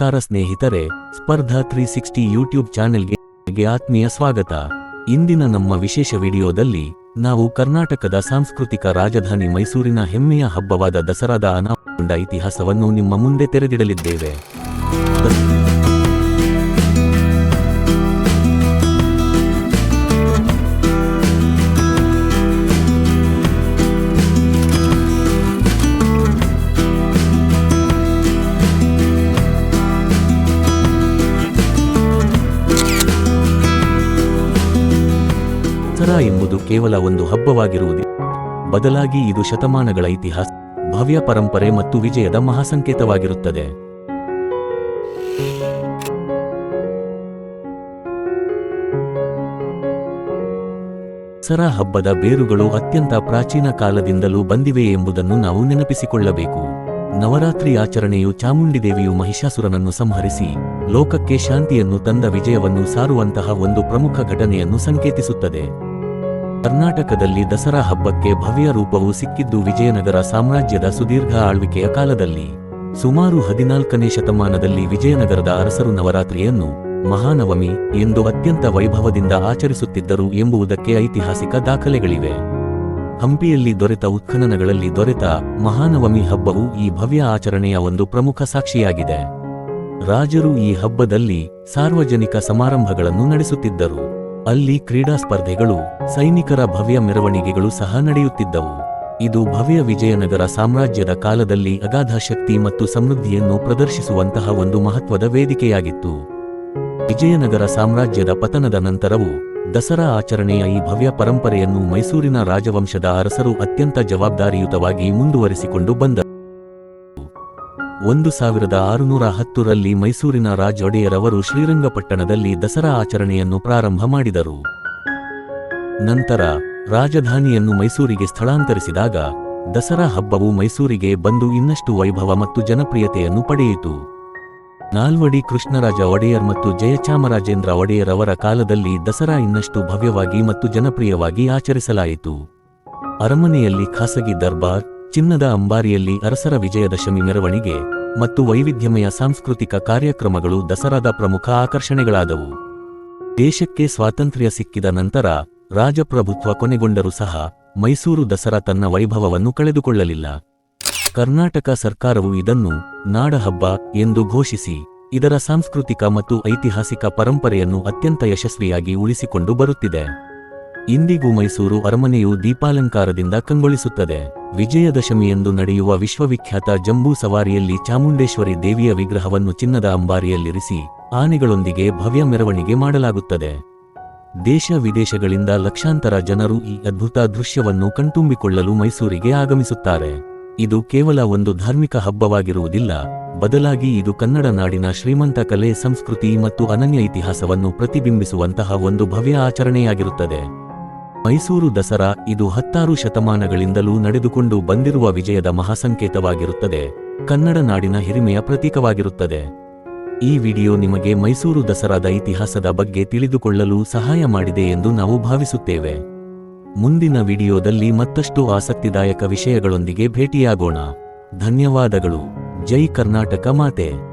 ನಮಸ್ಕಾರ ಸ್ನೇಹಿತರೆ, ಸ್ಪರ್ಧಾ ತ್ರೀ ಸಿಕ್ಸ್ಟಿ ಯೂಟ್ಯೂಬ್ ಚಾನೆಲ್ಗೆ ಆತ್ಮೀಯ ಸ್ವಾಗತ. ಇಂದಿನ ನಮ್ಮ ವಿಶೇಷ ವಿಡಿಯೋದಲ್ಲಿ ನಾವು ಕರ್ನಾಟಕದ ಸಾಂಸ್ಕೃತಿಕ ರಾಜಧಾನಿ ಮೈಸೂರಿನ ಹೆಮ್ಮೆಯ ಹಬ್ಬವಾದ ದಸರಾದ ಅನಾಹುಕೊಂಡ ಇತಿಹಾಸವನ್ನು ನಿಮ್ಮ ಮುಂದೆ ತೆರೆದಿಡಲಿದ್ದೇವೆ. ದಸರಾ ಎಂಬುದು ಕೇವಲ ಒಂದು ಹಬ್ಬವಾಗಿರುವುದಿಲ್ಲ. ಬದಲಾಗಿ ಇದು ಶತಮಾನಗಳ ಇತಿಹಾಸ, ಭವ್ಯ ಪರಂಪರೆ ಮತ್ತು ವಿಜಯದ ಮಹಾಸಂಕೇತವಾಗಿರುತ್ತದೆ. ದಸರಾ ಹಬ್ಬದ ಬೇರುಗಳು ಅತ್ಯಂತ ಪ್ರಾಚೀನ ಕಾಲದಿಂದಲೂ ಬಂದಿವೆ ಎಂಬುದನ್ನು ನಾವು ನೆನಪಿಸಿಕೊಳ್ಳಬೇಕು. ನವರಾತ್ರಿ ಆಚರಣೆಯು ಚಾಮುಂಡಿ ದೇವಿಯು ಮಹಿಷಾಸುರನನ್ನು ಸಂಹರಿಸಿ, ಲೋಕಕ್ಕೆ ಶಾಂತಿಯನ್ನು ತಂದ ವಿಜಯವನ್ನು ಸಾರುವಂತಹ ಒಂದು ಪ್ರಮುಖ ಘಟನೆಯನ್ನು ಸಂಕೇತಿಸುತ್ತದೆ. ಕರ್ನಾಟಕದಲ್ಲಿ ದಸರಾ ಹಬ್ಬಕ್ಕೆ ಭವ್ಯ ರೂಪವು ಸಿಕ್ಕಿದ್ದು ವಿಜಯನಗರ ಸಾಮ್ರಾಜ್ಯದ ಸುದೀರ್ಘ ಆಳ್ವಿಕೆಯ ಕಾಲದಲ್ಲಿ. ಸುಮಾರು ಹದಿನಾಲ್ಕನೇ ಶತಮಾನದಲ್ಲಿ ವಿಜಯನಗರದ ಅರಸರು ನವರಾತ್ರಿಯನ್ನು ಮಹಾನವಮಿ ಎಂದು ಅತ್ಯಂತ ವೈಭವದಿಂದ ಆಚರಿಸುತ್ತಿದ್ದರು ಎಂಬುದಕ್ಕೆ ಐತಿಹಾಸಿಕ ದಾಖಲೆಗಳಿವೆ. ಹಂಪಿಯಲ್ಲಿ ದೊರೆತ ಉತ್ಖನನಗಳಲ್ಲಿ ದೊರೆತ ಮಹಾನವಮಿ ಹಬ್ಬವು ಈ ಭವ್ಯ ಆಚರಣೆಯ ಒಂದು ಪ್ರಮುಖ ಸಾಕ್ಷಿಯಾಗಿದೆ. ರಾಜರು ಈ ಹಬ್ಬದಲ್ಲಿ ಸಾರ್ವಜನಿಕ ಸಮಾರಂಭಗಳನ್ನು ನಡೆಸುತ್ತಿದ್ದರು. ಅಲ್ಲಿ ಕ್ರೀಡಾ ಸ್ಪರ್ಧೆಗಳು, ಸೈನಿಕರ ಭವ್ಯ ಮೆರವಣಿಗೆಗಳು ಸಹ ನಡೆಯುತ್ತಿದ್ದವು. ಇದು ಭವ್ಯ ವಿಜಯನಗರ ಸಾಮ್ರಾಜ್ಯದ ಕಾಲದಲ್ಲಿ ಅಗಾಧ ಶಕ್ತಿ ಮತ್ತು ಸಮೃದ್ಧಿಯನ್ನು ಪ್ರದರ್ಶಿಸುವಂತಹ ಒಂದು ಮಹತ್ವದ ವೇದಿಕೆಯಾಗಿತ್ತು. ವಿಜಯನಗರ ಸಾಮ್ರಾಜ್ಯದ ಪತನದ ನಂತರವೂ, ದಸರಾ ಆಚರಣೆಯ ಈ ಭವ್ಯ ಪರಂಪರೆಯನ್ನು ಮೈಸೂರಿನ ರಾಜವಂಶದ ಅರಸರು ಅತ್ಯಂತ ಜವಾಬ್ದಾರಿಯುತವಾಗಿ ಮುಂದುವರಿಸಿಕೊಂಡು ಬಂದರು ಒಂದು ಸಾವಿರದ ಆರುನೂರ ಹತ್ತರಲ್ಲಿ ಮೈಸೂರಿನ ರಾಜ ಒಡೆಯರವರು ಶ್ರೀರಂಗಪಟ್ಟಣದಲ್ಲಿ ದಸರಾ ಆಚರಣೆಯನ್ನು ಪ್ರಾರಂಭ ಮಾಡಿದರು. ನಂತರ ರಾಜಧಾನಿಯನ್ನು ಮೈಸೂರಿಗೆ ಸ್ಥಳಾಂತರಿಸಿದಾಗ ದಸರಾ ಹಬ್ಬವು ಮೈಸೂರಿಗೆ ಬಂದು ಇನ್ನಷ್ಟು ವೈಭವ ಮತ್ತು ಜನಪ್ರಿಯತೆಯನ್ನು ಪಡೆಯಿತು. ನಾಲ್ವಡಿ ಕೃಷ್ಣರಾಜ ಒಡೆಯರ್ ಮತ್ತು ಜಯಚಾಮರಾಜೇಂದ್ರ ಒಡೆಯರ್ ಅವರ ಕಾಲದಲ್ಲಿ ದಸರಾ ಇನ್ನಷ್ಟು ಭವ್ಯವಾಗಿ ಮತ್ತು ಜನಪ್ರಿಯವಾಗಿ ಆಚರಿಸಲಾಯಿತು. ಅರಮನೆಯಲ್ಲಿ ಖಾಸಗಿ ದರ್ಬಾರ್ ಚಿನ್ನದ ಅಂಬಾರಿಯಲ್ಲಿ ಅರಸರ ವಿಜಯದಶಮಿ ಮೆರವಣಿಗೆ ಮತ್ತು ವೈವಿಧ್ಯಮಯ ಸಾಂಸ್ಕೃತಿಕ ಕಾರ್ಯಕ್ರಮಗಳು ದಸರಾದ ಪ್ರಮುಖ ಆಕರ್ಷಣೆಗಳಾದವು. ದೇಶಕ್ಕೆ ಸ್ವಾತಂತ್ರ್ಯ ಸಿಕ್ಕಿದ ನಂತರ ರಾಜಪ್ರಭುತ್ವ ಕೊನೆಗೊಂಡರೂ ಸಹ ಮೈಸೂರು ದಸರಾ ತನ್ನ ವೈಭವವನ್ನು ಕಳೆದುಕೊಳ್ಳಲಿಲ್ಲ. ಕರ್ನಾಟಕ ಸರ್ಕಾರವು ಇದನ್ನು ನಾಡಹಬ್ಬ ಎಂದು ಘೋಷಿಸಿ, ಇದರ ಸಾಂಸ್ಕೃತಿಕ ಮತ್ತು ಐತಿಹಾಸಿಕ ಪರಂಪರೆಯನ್ನು ಅತ್ಯಂತ ಯಶಸ್ವಿಯಾಗಿ ಉಳಿಸಿಕೊಂಡು ಬರುತ್ತಿದೆ. ಇಂದಿಗೂ ಮೈಸೂರು ಅರಮನೆಯು ದೀಪಾಲಂಕಾರದಿಂದ ಕಂಗೊಳಿಸುತ್ತದೆ. ವಿಜಯದಶಮಿಯಂದು ನಡೆಯುವ ವಿಶ್ವವಿಖ್ಯಾತ ಜಂಬೂ ಸವಾರಿಯಲ್ಲಿ ಚಾಮುಂಡೇಶ್ವರಿ ದೇವಿಯ ವಿಗ್ರಹವನ್ನು ಚಿನ್ನದ ಅಂಬಾರಿಯಲ್ಲಿರಿಸಿ ಆನೆಗಳೊಂದಿಗೆ ಭವ್ಯ ಮೆರವಣಿಗೆ ಮಾಡಲಾಗುತ್ತದೆ. ದೇಶ ವಿದೇಶಗಳಿಂದ ಲಕ್ಷಾಂತರ ಜನರು ಈ ಅದ್ಭುತ ದೃಶ್ಯವನ್ನು ಕಣ್ತುಂಬಿಕೊಳ್ಳಲು ಮೈಸೂರಿಗೆ ಆಗಮಿಸುತ್ತಾರೆ. ಇದು ಕೇವಲ ಒಂದು ಧಾರ್ಮಿಕ ಹಬ್ಬವಾಗಿರುವುದಿಲ್ಲ. ಬದಲಾಗಿ ಇದು ಕನ್ನಡ ನಾಡಿನ ಶ್ರೀಮಂತ ಕಲೆ, ಸಂಸ್ಕೃತಿ ಮತ್ತು ಅನನ್ಯ ಇತಿಹಾಸವನ್ನು ಪ್ರತಿಬಿಂಬಿಸುವಂತಹ ಒಂದು ಭವ್ಯ ಆಚರಣೆಯಾಗಿರುತ್ತದೆ. ಮೈಸೂರು ದಸರಾ ಇದು ಹತ್ತಾರು ಶತಮಾನಗಳಿಂದಲೂ ನಡೆದುಕೊಂಡು ಬಂದಿರುವ ವಿಜಯದ ಮಹಾಸಂಕೇತವಾಗಿರುತ್ತದೆ. ಕನ್ನಡ ನಾಡಿನ ಹಿರಿಮೆಯ ಪ್ರತೀಕವಾಗಿರುತ್ತದೆ. ಈ ವಿಡಿಯೋ ನಿಮಗೆ ಮೈಸೂರು ದಸರಾದ ಇತಿಹಾಸದ ಬಗ್ಗೆ ತಿಳಿದುಕೊಳ್ಳಲು ಸಹಾಯ ಮಾಡಿದೆ ಎಂದು ನಾವು ಭಾವಿಸುತ್ತೇವೆ. ಮುಂದಿನ ವಿಡಿಯೋದಲ್ಲಿ ಮತ್ತಷ್ಟು ಆಸಕ್ತಿದಾಯಕ ವಿಷಯಗಳೊಂದಿಗೆ ಭೇಟಿಯಾಗೋಣ. ಧನ್ಯವಾದಗಳು. ಜೈ ಕರ್ನಾಟಕ ಮಾತೆ.